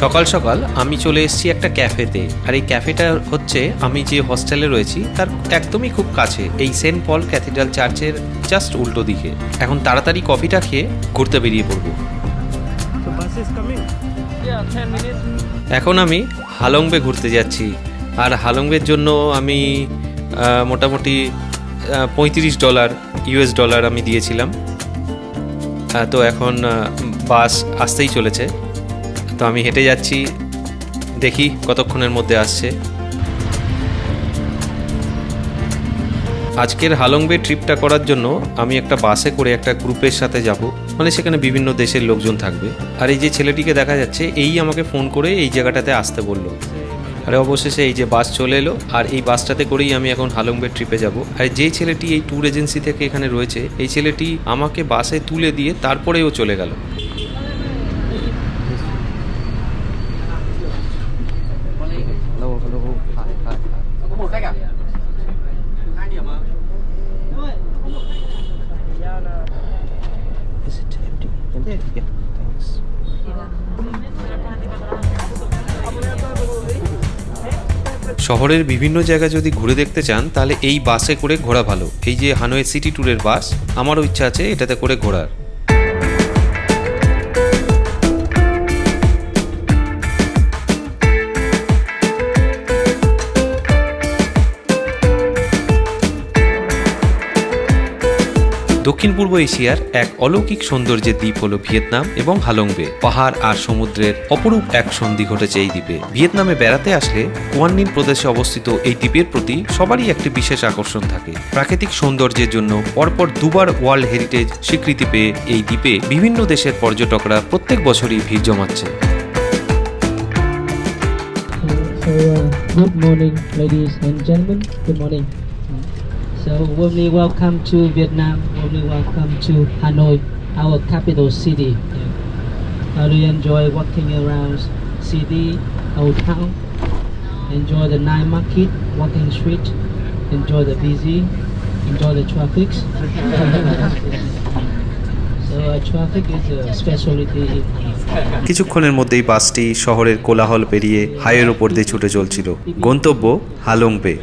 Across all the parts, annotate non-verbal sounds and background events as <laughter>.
সকাল সকাল আমি চলে এসেছি একটা ক্যাফেতে। আর এই ক্যাফেটা হচ্ছে আমি যে হস্টেলে রয়েছি তার একদমই খুব কাছে। এই সেন্ট পল ক্যাথিড্রাল চার্চের জাস্ট উল্টো দিকে। এখন তাড়াতাড়ি কফিটা খেয়ে ঘুরতে বেরিয়ে পড়ব। The bus is coming. Yeah, 10 minutes. এখন আমি হালংবে ঘুরতে যাচ্ছি। আর হালংবের জন্য আমি মোটামুটি পঁয়ত্রিশ ডলার ইউএস ডলার আমি দিয়েছিলাম। তো এখন বাস আসতেই চলেছে। তো আমি হেঁটে যাচ্ছি। দেখি কতক্ষণের মধ্যে আসছে। আজকের হালংবে ট্রিপটা করার জন্য আমি একটা বাসে করে একটা গ্রুপের সাথে যাব। মানে সেখানে বিভিন্ন দেশের লোকজন থাকবে। আর এই যে ছেলেটিকে দেখা যাচ্ছে, এই আমাকে ফোন করে এই জায়গাটাতে আসতে বলল। আর অবশেষে এই যে বাস চলে এলো, আর এই বাসটাতে করেই আমি এখন হালংবে ট্রিপে যাব। আর যে ছেলেটি এই ট্যুর এজেন্সি থেকে এখানে রয়েছে, এই ছেলেটি আমাকে বাসে তুলে দিয়ে তারপরেও চলে গেল। শহরের বিভিন্ন জায়গা যদি ঘুরে দেখতে চান, তাহলে এই বাসে করে ঘোরা ভালো। এই যে হানোয়ে সিটি ট্যুরের বাস, আমারও ইচ্ছা আছে এটাতে করে ঘোরার। দক্ষিণ পূর্ব এশিয়ার এক অলৌকিক সৌন্দর্যের দ্বীপ হল ভিয়েতনাম এবং হালংবে পাহাড় আর সমুদ্রের অপরূপ এক সন্ধি ঘটেছে এই দ্বীপে ভিয়েতনামে বেড়াতে আসলে কুয়াননিন প্রদেশে অবস্থিত এই দ্বীপের প্রতি সবারই একটি বিশেষ আকর্ষণ থাকে প্রাকৃতিক সৌন্দর্যের জন্য পরপর দুবার ওয়ার্ল্ড হেরিটেজ স্বীকৃতি পেয়ে এই দ্বীপে বিভিন্ন দেশের পর্যটকরা প্রত্যেক বছরই ভিড় জমাচ্ছে So, uh, good morning, ladies and gentlemen. Good morning. So, warmly welcome to Vietnam. Warmly welcome to Hanoi, our capital city. Yeah. Do you enjoy walking around city, old town? Enjoy the night market, walking street. Enjoy the busy. Enjoy the traffic. <laughs> কিছুক্ষণের মধ্যেই বাসটি শহরের কোলাহল পেরিয়ে হাইয়ের ওপর দিয়ে ছুটে চলছিল। গন্তব্য হালংপে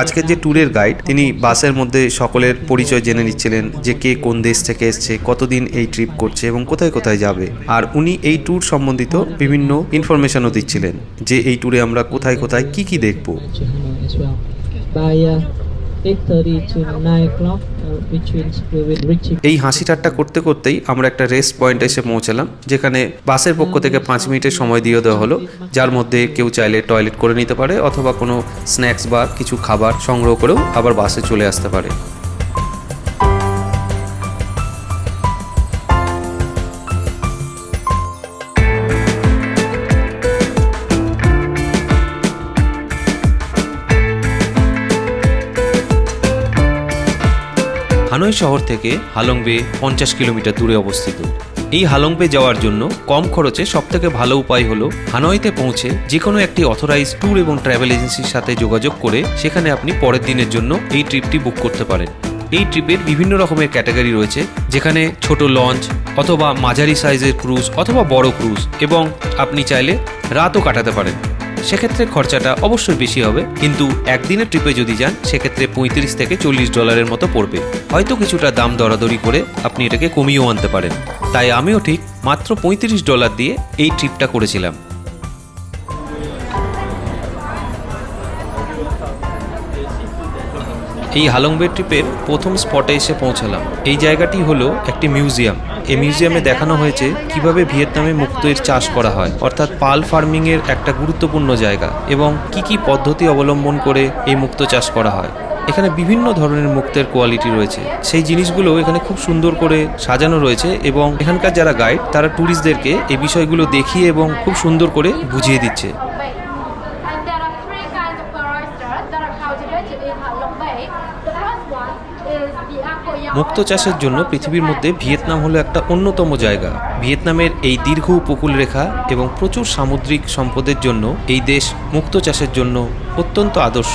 আজকের যে ট্যুরের গাইড, তিনি বাসের মধ্যে সকলের পরিচয় জেনে নিচ্ছিলেন যে কে কোন দেশ থেকে এসছে, কতদিন এই ট্রিপ করছে এবং কোথায় কোথায় যাবে। আর উনি এই ট্যুর সম্বন্ধিত বিভিন্ন ইনফরমেশনও দিচ্ছিলেন যে এই ট্যুরে আমরা কোথায় কোথায় কি কি দেখব। Uh, 8.30 to 9 o'clock, which means we will reach এই হাসি ঠাট্টা করতে করতেই আমরা একটা রেস্ট পয়েন্ট এসে পৌঁছালাম যেখানে বাসের পক্ষ থেকে পাঁচ মিনিটের সময় দিয়ে দেওয়া হলো যার মধ্যে কেউ চাইলে টয়লেট করে নিতে পারে অথবা কোনো স্ন্যাক্স বা কিছু খাবার সংগ্রহ করেও আবার বাসে চলে আসতে পারে। হানয় শহর থেকে হালংবে পঞ্চাশ কিলোমিটার দূরে অবস্থিত। এই হালংবে যাওয়ার জন্য কম খরচে সবথেকে ভালো উপায় হলো হানয়তে পৌঁছে যে কোনো একটি অথরাইজ ট্যুর এবং ট্রাভেল এজেন্সির সাথে যোগাযোগ করে সেখানে আপনি পরের দিনের জন্য এই ট্রিপটি বুক করতে পারেন। এই ট্রিপের বিভিন্ন রকমের ক্যাটাগরি রয়েছে, যেখানে ছোট লঞ্চ অথবা মাঝারি সাইজের ক্রুজ অথবা বড় ক্রুজ এবং আপনি চাইলে রাতও কাটাতে পারেন। সেক্ষেত্রে খরচাটা অবশ্যই বেশি হবে। কিন্তু একদিনের ট্রিপে যদি যান, সেক্ষেত্রে পঁয়ত্রিশ থেকে চল্লিশ ডলারের মতো পড়বে। হয়তো কিছুটা দাম দরাদরি করে আপনি এটাকে কমিয়েও আনতে পারেন। তাই আমিও ঠিক মাত্র পঁয়ত্রিশ ডলার দিয়ে এই ট্রিপটা করেছিলাম। এই হালংবে ট্রিপের প্রথম স্পটে এসে পৌঁছালাম। এই জায়গাটি হলো একটি মিউজিয়াম। এই মিউজিয়ামে দেখানো হয়েছে কীভাবে ভিয়েতনামে মুক্তের চাষ করা হয়, অর্থাৎ পাল ফার্মিং এর একটা গুরুত্বপূর্ণ জায়গা, এবং কি কি পদ্ধতি অবলম্বন করে এই মুক্ত চাষ করা হয়। এখানে বিভিন্ন ধরনের মুক্তের কোয়ালিটি রয়েছে। সেই জিনিসগুলো এখানে খুব সুন্দর করে সাজানো রয়েছে, এবং এখানকার যারা গাইড, তারা ট্যুরিস্টদেরকে এই বিষয়গুলো দেখিয়ে এবং খুব সুন্দর করে বুঝিয়ে দিচ্ছে। মুক্ত চাষের জন্য পৃথিবীর মধ্যে ভিয়েতনাম হলো একটা অন্যতম জায়গা। ভিয়েতনামের এই দীর্ঘ উপকূল রেখা এবং প্রচুর সামুদ্রিক সম্পদের জন্য এই দেশ মুক্ত চাষের জন্য অত্যন্ত আদর্শ।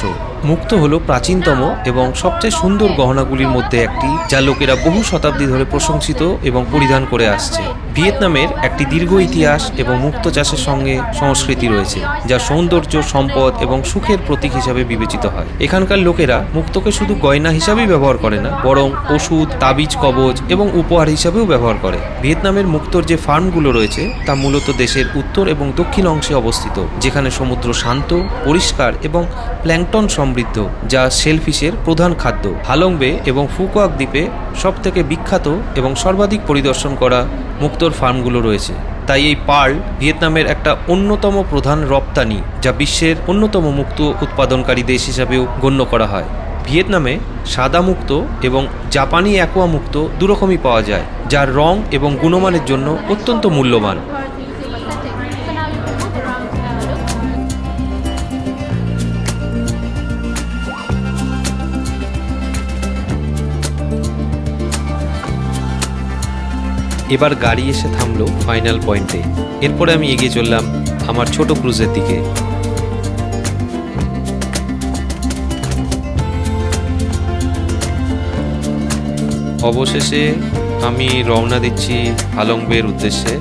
মুক্ত হলো প্রাচীনতম এবং সবচেয়ে সুন্দর গহনাগুলির মধ্যে একটি, যা লোকেরা বহু শতাব্দী ধরে প্রশংসিত এবং পরিধান করে আসছে। ভিয়েতনামের একটি দীর্ঘ ইতিহাস এবং মুক্ত চাষের সঙ্গে সংস্কৃতি রয়েছে, যা সৌন্দর্য, সম্পদ এবং সুখের প্রতীক হিসাবে বিবেচিত হয়। এখানকার লোকেরা মুক্তকে শুধু গয়না হিসাবেই ব্যবহার করে না, বরং ওষুধ, তাবিজ, কবজ এবং উপহার হিসাবেও ব্যবহার করে। ভিয়েতনামের মুক্তোর যে ফার্মগুলো রয়েছে, তা মূলত দেশের উত্তর এবং দক্ষিণ অংশে অবস্থিত, যেখানে সমুদ্র শান্ত, পরিষ্কার এবং প্ল্যাংটন সমৃদ্ধ, যা শেলফিশের প্রধান খাদ্য। হালংবে এবং ফুকোয়াক দ্বীপে সবথেকে বিখ্যাত এবং সর্বাধিক পরিদর্শন করা মুক্তোর ফার্মগুলো রয়েছে। তাই এই পার্ল ভিয়েতনামের একটা অন্যতম প্রধান রপ্তানি, যা বিশ্বের অন্যতম মুক্ত উৎপাদনকারী দেশ হিসাবেও গণ্য করা হয়। ভিয়েতনামে সাদা মুক্ত এবং জাপানি অ্যাকোয়া মুক্ত দুরকমই পাওয়া যায়, যার রং এবং গুণমানের জন্য অত্যন্ত মূল্যবান। এবার গাড়ি এসে থামলো ফাইনাল পয়েন্টে। এরপরে আমি এগিয়ে চললাম আমার ছোট ক্রুজের দিকে। অবশেষে আমি রওনা দিচ্ছি হালংবের উদ্দেশ্যে।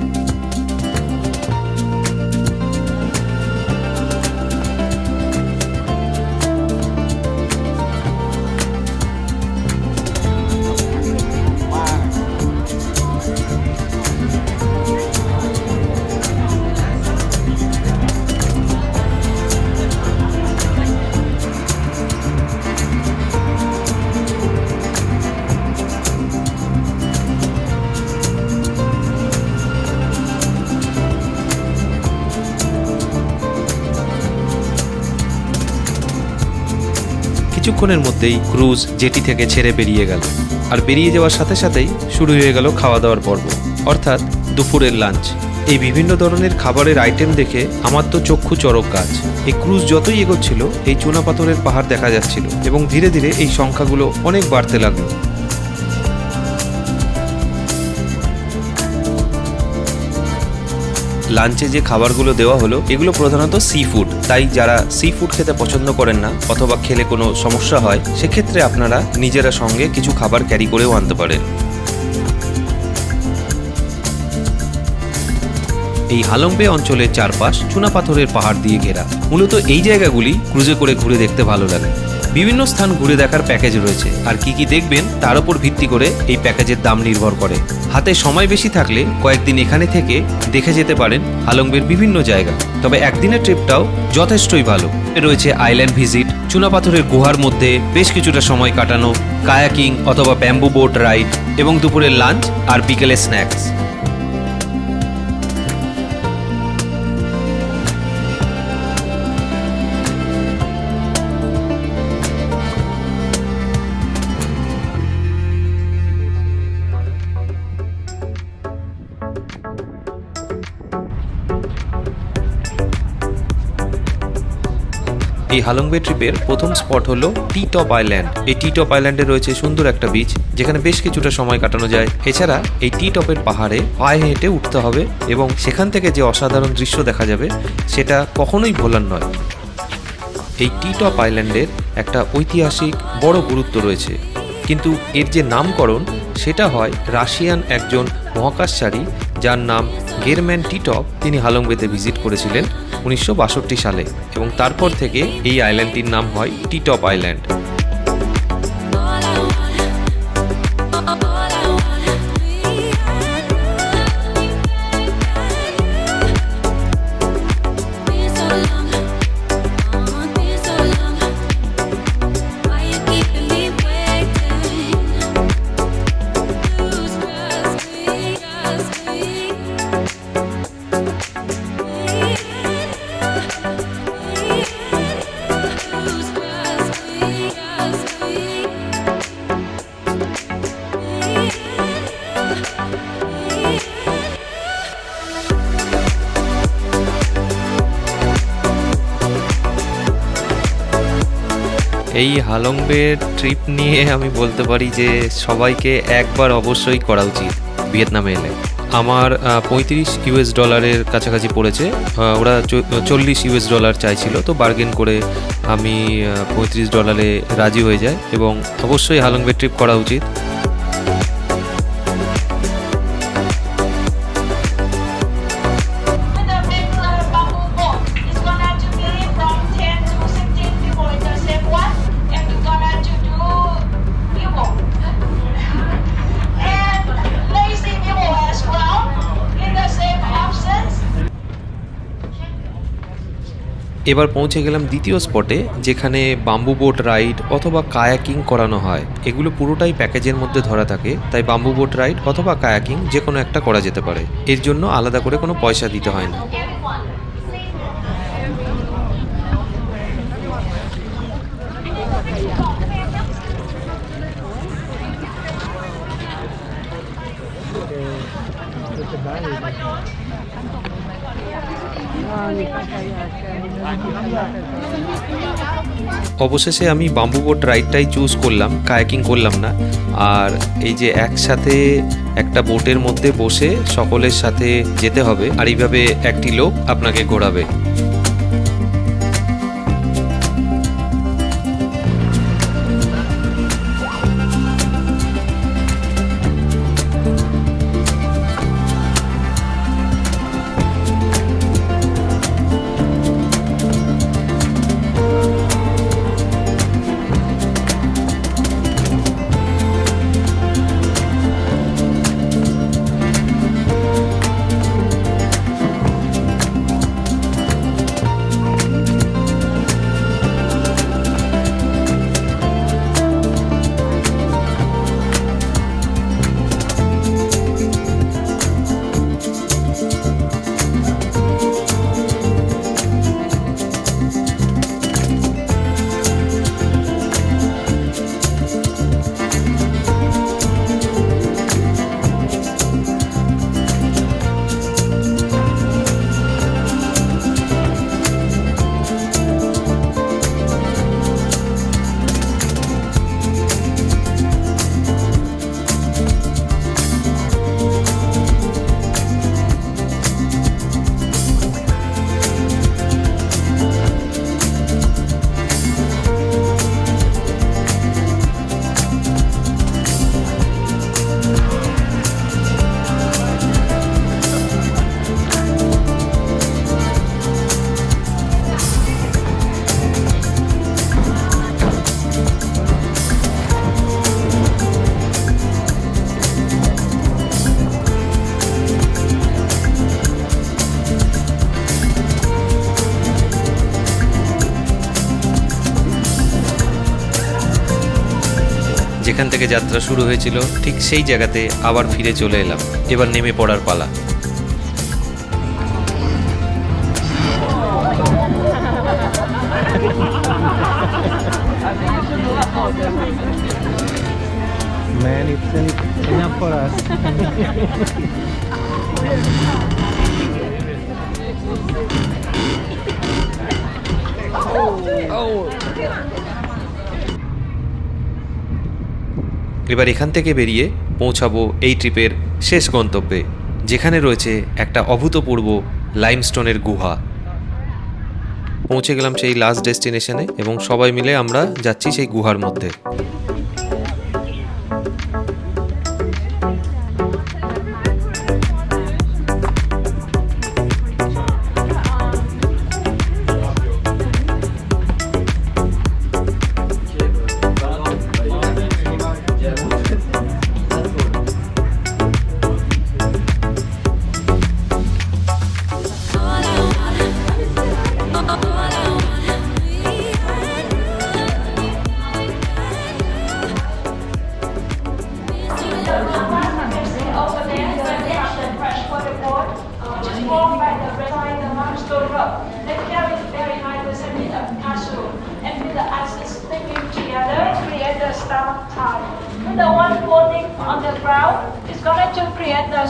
কিছুক্ষণের মধ্যেই ক্রুজ জেটি থেকে ছেড়ে বেরিয়ে গেল। আর বেরিয়ে যাওয়ার সাথে সাথেই শুরু হয়ে গেল খাওয়া দাওয়ার পর্ব। অর্থাৎ দুপুরের লাঞ্চ এই বিভিন্ন ধরনের খাবারের আইটেম দেখে আমার তো চক্ষু চরক গাছ এই ক্রুজ যতই এগোচ্ছিল, এই চুনাপাথরের পাহাড় দেখা যাচ্ছিল এবং ধীরে ধীরে এই সংখ্যাগুলো অনেক বাড়তে লাগল। লাঞ্চে যে খাবারগুলো দেওয়া হলো, এগুলো প্রধানত সি ফুড তাই যারা সি ফুড খেতে পছন্দ করেন না, অথবা খেলে কোনো সমস্যা হয়, সেক্ষেত্রে আপনারা নিজেরা সঙ্গে কিছু খাবার ক্যারি করেও আনতে পারেন। এই হালংবে অঞ্চলের চারপাশ চুনাপাথরের পাহাড় দিয়ে ঘেরা। মূলত এই জায়গাগুলি ক্রুজে করে ঘুরে দেখতে ভালো লাগে। বিভিন্ন স্থান ঘুরে দেখার প্যাকেজ রয়েছে। আর কি কি দেখবেন তার উপর ভিত্তি করে এই প্যাকেজের দাম নির্ভর করে। হাতে সময় বেশি থাকলে কয়েকদিন এখানে থেকে দেখে যেতে পারেন হালংবের বিভিন্ন জায়গা। তবে একদিনের ট্রিপটাও যথেষ্টই ভালো। রয়েছে আইল্যান্ড ভিজিট চুনাপাথরের গুহার মধ্যে বেশ কিছুটা সময় কাটানো, কায়াকিং অথবা ব্যাম্বু বোট রাইড এবং দুপুরের লাঞ্চ আর বিকেলের স্ন্যাক্স। এই হালংবে ট্রিপের প্রথম স্পট হলো টি টপ আইল্যান্ড। এই টি টপ আইল্যান্ডে রয়েছে সুন্দর একটা বিচ যেখানে বেশ কিছুটা সময় কাটানো যায়। এছাড়া এই টি টপের পাহাড়ে পায়ে হেঁটে উঠতে হবে এবং সেখান থেকে যে অসাধারণ দৃশ্য দেখা যাবে, সেটা কখনোই ভোলার নয়। এই টি টপ আইল্যান্ডের একটা ঐতিহাসিক বড় গুরুত্ব রয়েছে। কিন্তু এর যে নামকরণ, সেটা হয় রাশিয়ান একজন মহাকাশচারী, যার নাম গেরম্যান টিটপ। তিনি হালংবেতে ভিজিট করেছিলেন। উনিশশো বাষট্টি সালে এবং তারপর থেকে এই আইল্যান্ডটির নাম হয় টিটপ আইল্যান্ড এই হালংবের ট্রিপ নিয়ে আমি বলতে পারি যে সবাইকে একবার অবশ্যই করা উচিত ভিয়েতনামে এলে। আমার পঁয়ত্রিশ ইউএস ডলারের কাছাকাছি পড়েছে। ওরা চল্লিশ ইউএস ডলার চাইছিল, তো বার্গেন করে আমি পঁয়ত্রিশ ডলারে রাজি হয়ে যাই এবং অবশ্যই হালংবে ট্রিপ করা উচিত। এবার পৌঁছে গেলাম দ্বিতীয় স্পটে যেখানে বাম্বু বোট রাইড অথবা কায়াকিং করানো হয়। এগুলো পুরোটাই প্যাকেজের মধ্যে ধরা থাকে, তাই বাম্বু বোট রাইড অথবা কায়াকিং যে কোনো একটা করা যেতে পারে। এর জন্য আলাদা করে কোনো পয়সা দিতে হয় না। অবশেষে আমি বাম্বু বোট রাইডটাই চুজ করলাম কায়াকিং করলাম না। আর এই যে একসাথে একটা বোটের মধ্যে বসে সকলের সাথে যেতে হবে, আর এইভাবে একটি লোক আপনাকে ঘোরাবে। যেখান থেকে যাত্রা শুরু হয়েছিল ঠিক সেই জায়গাতে আবার ফিরে চলে এলাম এবার নেমে পড়ার পালা Man, it's enough for us. <laughs> এবার এখান থেকে বেরিয়ে পৌঁছাবো এই ট্রিপের শেষ গন্তব্যে, যেখানে রয়েছে একটা অভূতপূর্ব লাইমস্টোনের গুহা। পৌঁছে গেলাম সেই লাস্ট ডেস্টিনেশনে এবং সবাই মিলে আমরা যাচ্ছি সেই গুহার মধ্যে।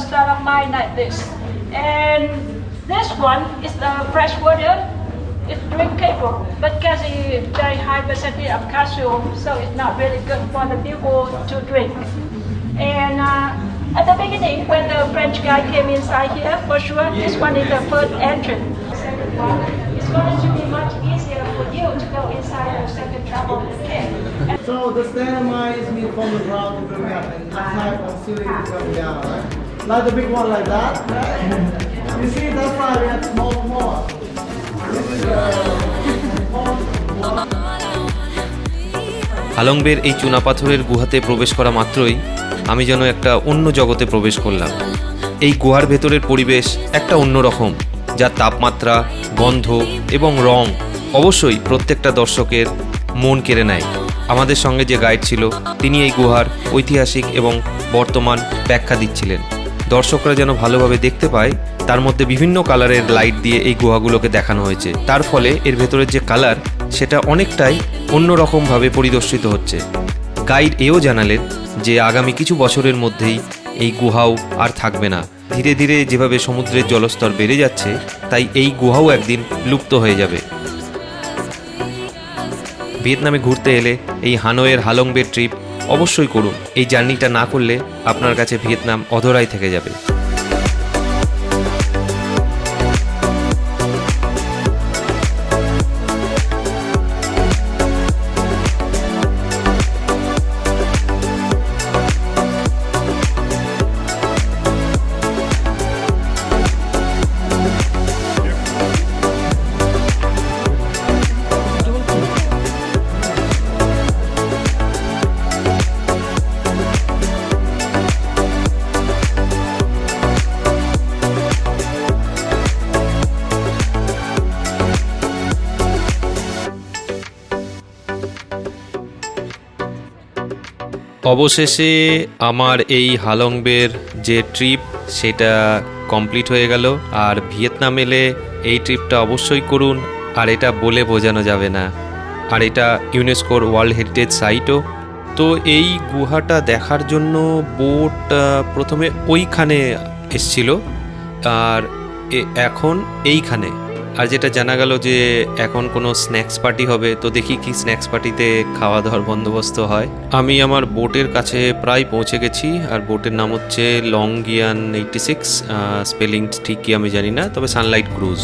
The stalagmite like this. And this one is the fresh water. It's drinkable, but carries very high percentage of calcium, so it's not really good for the people to drink. And uh, At the beginning, when the French guy came inside here, for sure, this one is the first entrance. Second one, it's going to be much easier for you to go inside the second the. And So the stairway is made from the ground to bring up and the type of ceiling to down, right? Like the big one like that, right? You see that's why we have small more. হালংবের এই চুনাপাথরের গুহাতে প্রবেশ করা মাত্রই আমি যেন একটা অন্য জগতে প্রবেশ করলাম এই গুহার ভেতরের পরিবেশ একটা অন্যরকম যার তাপমাত্রা গন্ধ এবং রং অবশ্যই প্রত্যেকটা দর্শকের মন কেড়ে নেয় আমাদের সঙ্গে যে গাইড ছিল তিনি এই গুহার ঐতিহাসিক এবং বর্তমান ব্যাখ্যা দিচ্ছিলেন দর্শকরা যেন ভালোভাবে দেখতে পায়, তার মধ্যে বিভিন্ন কালারের লাইট দিয়ে এই গুহাগুলোকে দেখানো হয়েছে। তার ফলে এর ভেতরের যে কালার সেটা অনেকটাই অন্যরকমভাবে পরিদর্শিত হচ্ছে। গাইড এও জানালেন যে আগামী কিছু বছরের মধ্যেই এই গুহাও আর থাকবে না। ধীরে ধীরে যেভাবে সমুদ্রের জলস্তর বেড়ে যাচ্ছে, তাই এই গুহাও একদিন লুপ্ত হয়ে যাবে। ভিয়েতনামে ঘুরতে এলে এই হানোয়ের হালংবে ট্রিপ অবশ্যই করুন। এই জার্নিটা না করলে আপনার কাছে ভিয়েতনাম অধরাই থেকে যাবে। অবশেষে আমার এই হালংবের যে ট্রিপ, সেটা কমপ্লিট হয়ে গেল। আর ভিয়েতনাম এলে এই ট্রিপটা অবশ্যই করুন, আর এটা বলে বোঝানো যাবে না। আর এটা ইউনেস্কোর ওয়ার্ল্ড হেরিটেজ সাইটও। তো এই গুহাটা দেখার জন্য বোট প্রথমে ওইখানে এসছিল, আর এখন এইখানে। আর যেটা জানা গেল যে এখন কোনো স্ন্যাক্স পার্টি হবে, তো দেখি কি স্ন্যাক্স পার্টিতে খাওয়া দাওয়ার বন্দোবস্ত হয়। আমি আমার বোটের কাছে প্রায় পৌঁছে গেছি, আর বোটের নাম হচ্ছে লং গিয়ান এইটটি সিক্স স্পেলিং ঠিক কি আমি জানি না, তবে সানলাইট ক্রুজ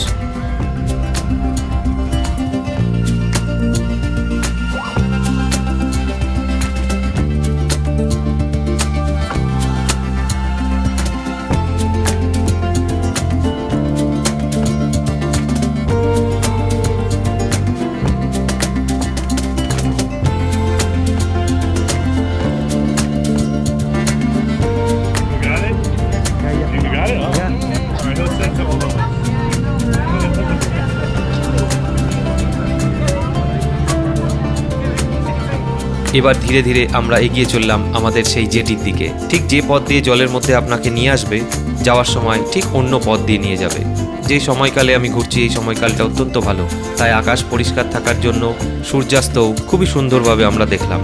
এবার ধীরে ধীরে আমরা এগিয়ে চললাম আমাদের সেই জেটির দিকে। ঠিক যে পথ দিয়ে জলের মধ্যে আপনাকে নিয়ে আসবে, যাওয়ার সময় ঠিক অন্য পথ দিয়ে নিয়ে যাবে। যে সময়কালে আমি ঘুরছি, এই সময়কালটা অত্যন্ত ভালো। তাই আকাশ পরিষ্কার থাকার জন্য সূর্যাস্তও খুবই সুন্দরভাবে আমরা দেখলাম।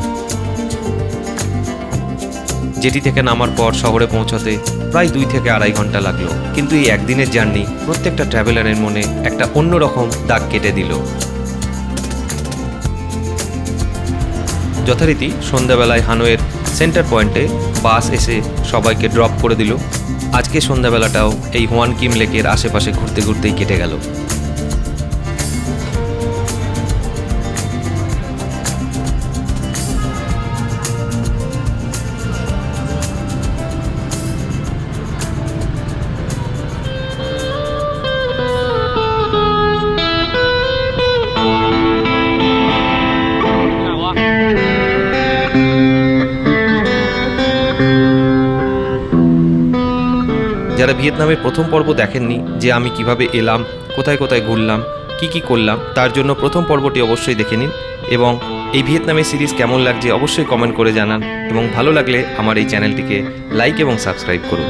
জেটি থেকে নামার পর শহরে পৌঁছাতে প্রায় দুই থেকে আড়াই ঘণ্টা লাগল। কিন্তু এই একদিনের জার্নি প্রত্যেকটা ট্রাভেলারের মনে একটা অন্যরকম দাগ কেটে দিল। যথারীতি সন্ধ্যাবেলায় হানোয়ের সেন্টার পয়েন্টে বাস এসে সবাইকে ড্রপ করে দিল। আজকে সন্ধ্যাবেলাটাও এই হোয়ান কিম লেকের আশেপাশে ঘুরতে ঘুরতেই কেটে গেল। ভিয়েতনামের প্রথম পর্ব দেখেননি যে আমি কীভাবে এলাম, কোথায় কোথায় ঘুরলাম, কি কি করলাম, তার জন্য প্রথম পর্বটি অবশ্যই দেখে নিন এবং এই ভিয়েতনামের সিরিজ কেমন লাগছে অবশ্যই কমেন্ট করে জানান এবং ভালো লাগলে আমার এই চ্যানেলটিকে লাইক এবং সাবস্ক্রাইব করুন।